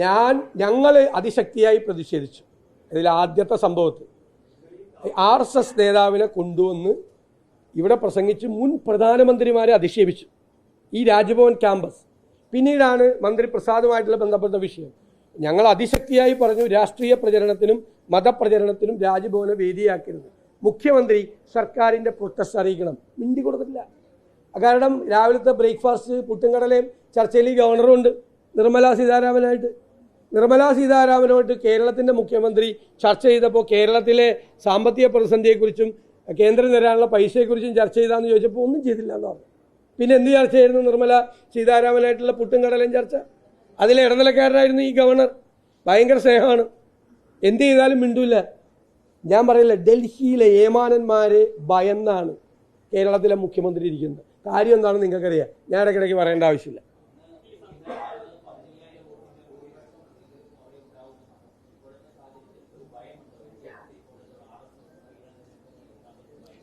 ഞാൻ ഞങ്ങൾ അതിശക്തിയായി പ്രതിഷേധിച്ചു. ഇതിൽ ആദ്യത്തെ സംഭവത്തിൽ. ആർ എസ് എസ് നേതാവിനെ കൊണ്ടുവന്ന് ഇവിടെ പ്രസംഗിച്ച് മുൻ പ്രധാനമന്ത്രിമാരെ അധിക്ഷേപിച്ചു. ഈ രാജ്ഭവൻ ക്യാമ്പസ്. പിന്നീടാണ് മന്ത്രി പ്രസാദുമായിട്ടുള്ള ബന്ധപ്പെട്ട വിഷയം. ഞങ്ങൾ അതിശക്തിയായി പറഞ്ഞു രാഷ്ട്രീയ പ്രചരണത്തിനും മതപ്രചരണത്തിനും രാജ്ഭവനെ വേദിയാക്കരുത്. മുഖ്യമന്ത്രി സർക്കാരിന്റെ പ്രൊട്ടസ്റ്റ് അറിയിക്കണം. മിണ്ടി കൊടുത്തിട്ടില്ല. കാരണം രാവിലത്തെ ബ്രേക്ക്ഫാസ്റ്റ് പുട്ടുംകടലയും ചർച്ചയിൽ ഗവർണറുണ്ട് നിർമ്മലാ സീതാരാമനായിട്ട്. നിർമ്മലാ സീതാരാമനുമായിട്ട് കേരളത്തിന്റെ മുഖ്യമന്ത്രി ചർച്ച ചെയ്തപ്പോൾ കേരളത്തിലെ സാമ്പത്തിക പ്രതിസന്ധിയെക്കുറിച്ചും കേന്ദ്രം തരാനുള്ള പൈസയെക്കുറിച്ചും ചർച്ച ചെയ്താന്ന് ചോദിച്ചപ്പോൾ ഒന്നും ചെയ്തില്ല എന്ന് പറഞ്ഞു. പിന്നെ എന്ത് ചർച്ചയായിരുന്നു നിർമ്മല സീതാരാമനായിട്ടുള്ള പുട്ടും കടലും ചർച്ച? അതിലെ ഇടനിലക്കാരനായിരുന്നു ഈ ഗവർണർ. ഭയങ്കര സ്നേഹമാണ്. എന്ത് ചെയ്താലും മിണ്ടൂല. ഞാൻ പറയില്ല ഡൽഹിയിലെ ഏമാനന്മാരെ ഭയന്നാണ് കേരളത്തിലെ മുഖ്യമന്ത്രി ഇരിക്കുന്നത്. കാര്യം എന്താണെന്ന് നിങ്ങൾക്കറിയാം. ഞാൻ ഇടയ്ക്കിടയ്ക്ക് പറയേണ്ട ആവശ്യമില്ല.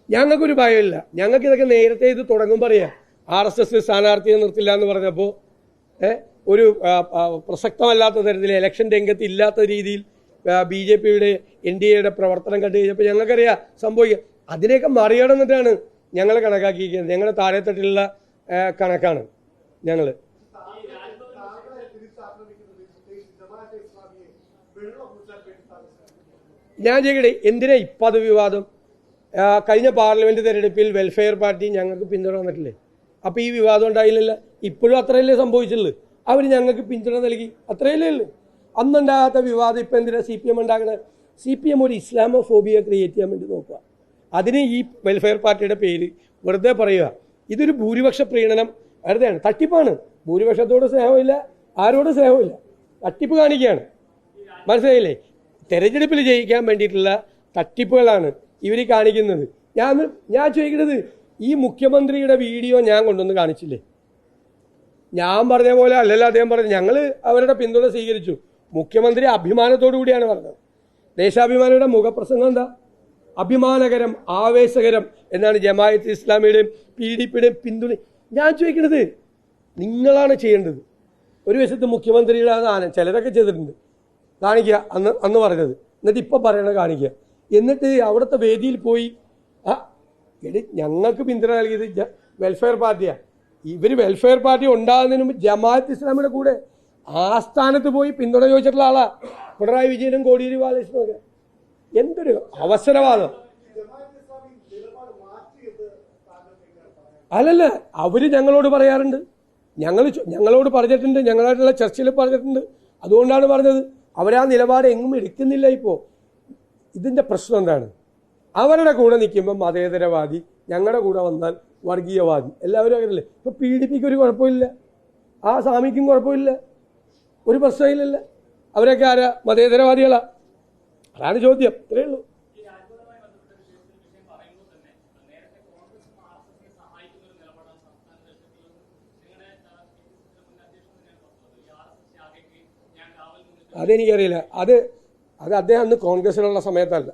ഞങ്ങൾക്കൊരു ഭയമില്ല ഞങ്ങൾക്ക് ഇതൊക്കെ നേരത്തെ ഇത് തുടങ്ങും അറിയാം. ആർ എസ് എസ് സ്ഥാനാർത്ഥിയെ നിർത്തില്ല എന്ന് പറഞ്ഞപ്പോൾ ഒരു പ്രസക്തമല്ലാത്ത തരത്തിൽ ഇലക്ഷൻ രംഗത്ത് ഇല്ലാത്ത രീതിയിൽ ബി ജെ പിയുടെ എൻ ഡി എയുടെ പ്രവർത്തനം കണ്ടു കഴിഞ്ഞപ്പോൾ ഞങ്ങൾക്കറിയാം സംഭവിക്കുക അതിനെയൊക്കെ മറികടന്നിട്ടാണ് ഞങ്ങൾ കണക്കാക്കിയിരിക്കുന്നത്. ഞങ്ങളുടെ താഴെത്തട്ടിലുള്ള കണക്കാണ് ഞങ്ങൾ ഞാൻ ചെയ്യട്ടെ എന്തിനാ ഇപ്പം അത് വിവാദം കഴിഞ്ഞ പാർലമെന്റ് തെരഞ്ഞെടുപ്പിൽ വെൽഫെയർ പാർട്ടി ഞങ്ങൾക്ക് പിന്തുണ തന്നിട്ടില്ലേ? അപ്പോൾ ഈ വിവാദം ഉണ്ടായില്ലല്ലോ? ഇപ്പോഴും അത്രയല്ലേ സംഭവിച്ചുള്ളൂ. അവർ ഞങ്ങൾക്ക് പിന്തുണ നൽകി. അത്രയല്ലേ ഉള്ളൂ. അന്നുണ്ടാകാത്ത വിവാദം ഇപ്പം എന്തിനാ സി പി എം ഉണ്ടാകുന്നത് സി പി എം ഒരു ഇസ്ലാമോ ഫോബിയ ക്രിയേറ്റ് ചെയ്യാൻ വേണ്ടി നോക്കുക. അതിന് ഈ വെൽഫെയർ പാർട്ടിയുടെ പേര് വെറുതെ പറയുക. ഇതൊരു ഭൂരിപക്ഷ പ്രീണനം. വെറുതെയാണ്. തട്ടിപ്പാണ്. ഭൂരിപക്ഷത്തോട് സ്നേഹമില്ല. ആരോടും സ്നേഹമില്ല. തട്ടിപ്പ് കാണിക്കുകയാണ്. മനസ്സിലായില്ലേ? തെരഞ്ഞെടുപ്പിൽ ജയിക്കാൻ വേണ്ടിയിട്ടുള്ള തട്ടിപ്പുകളാണ്. ഇവർ കാണിക്കുന്നത്. ഞാൻ ഞാൻ ചോദിക്കുന്നത് ഈ മുഖ്യമന്ത്രിയുടെ വീഡിയോ ഞാൻ കൊണ്ടുവന്ന് കാണിച്ചില്ലേ? ഞാൻ പറഞ്ഞ പോലെ അല്ലല്ല അദ്ദേഹം പറഞ്ഞു ഞങ്ങൾ അവരുടെ പിന്തുണ സ്വീകരിച്ചു. മുഖ്യമന്ത്രി അഭിമാനത്തോടു കൂടിയാണ് പറഞ്ഞത്. ദേശാഭിമാനിയുടെ മുഖപ്രസംഗം എന്താ? അഭിമാനകരം ആവേശകരം എന്നാണ് ജമായത്ത് ഇസ്ലാമിയുടെയും പി ഡി പിയുടെയും പിന്തുണ. ഞാൻ ചോദിക്കുന്നത് നിങ്ങളാണ് ചെയ്യേണ്ടത്. ഒരു വശത്ത് മുഖ്യമന്ത്രിയുടെ ദാനം ചിലരൊക്കെ ചെയ്തിട്ടുണ്ട്. കാണിക്കുക അന്ന് അന്ന് പറഞ്ഞത്. എന്നിട്ട് ഇപ്പം പറയണത് കാണിക്കുക. എന്നിട്ട് അവിടുത്തെ വേദിയിൽ പോയി ആ എടി ഞങ്ങൾക്ക് പിന്തുണ നൽകിയത് വെൽഫെയർ പാർട്ടിയാണ് ഇവർ വെൽഫെയർ പാർട്ടി ഉണ്ടാകുന്നതിന് മുമ്പ് ജമാഅത്ത് ഇസ്ലാമിയുടെ കൂടെ ആസ്ഥാനത്ത് പോയി പിന്തുണ ചോദിച്ചിട്ടുള്ള ആളാ. പിണറായി വിജയനും കോടിയേരി ബാലകൃഷ്ണനും ഒക്കെ. എന്തൊരു അവസരവാദം. അല്ലല്ല അവർ ഞങ്ങളോട് പറയാറുണ്ട്. ഞങ്ങൾ ഞങ്ങളോട് പറഞ്ഞിട്ടുണ്ട് ഞങ്ങളായിട്ടുള്ള ചർച്ചയിൽ പറഞ്ഞിട്ടുണ്ട്. അതുകൊണ്ടാണ് പറഞ്ഞത്. അവരാ നിലപാട് എങ്ങും എടുക്കുന്നില്ല ഇപ്പോൾ ഇതിന്റെ പ്രശ്നം എന്താണ്? അവരുടെ കൂടെ നിൽക്കുമ്പോൾ മതേതരവാദി ഞങ്ങളുടെ കൂടെ വന്നാൽ വർഗീയവാദി. എല്ലാവരും അങ്ങനെയല്ലേ ഇപ്പോൾ പി ഡി പിക്ക് ഒരു കുഴപ്പമില്ല. ആ സ്വാമിക്കും കുഴപ്പമില്ല. ഒരു പ്രശ്നമില്ലല്ല അവരൊക്കെ ആരാ? മതേതരവാദികളാ. അതാണ് ചോദ്യം. ഇത്രയേ ഉള്ളൂ. അതെനിക്കറിയില്ല. അത് അത് അദ്ദേഹം അന്ന് കോൺഗ്രസിലുള്ള സമയത്തല്ല.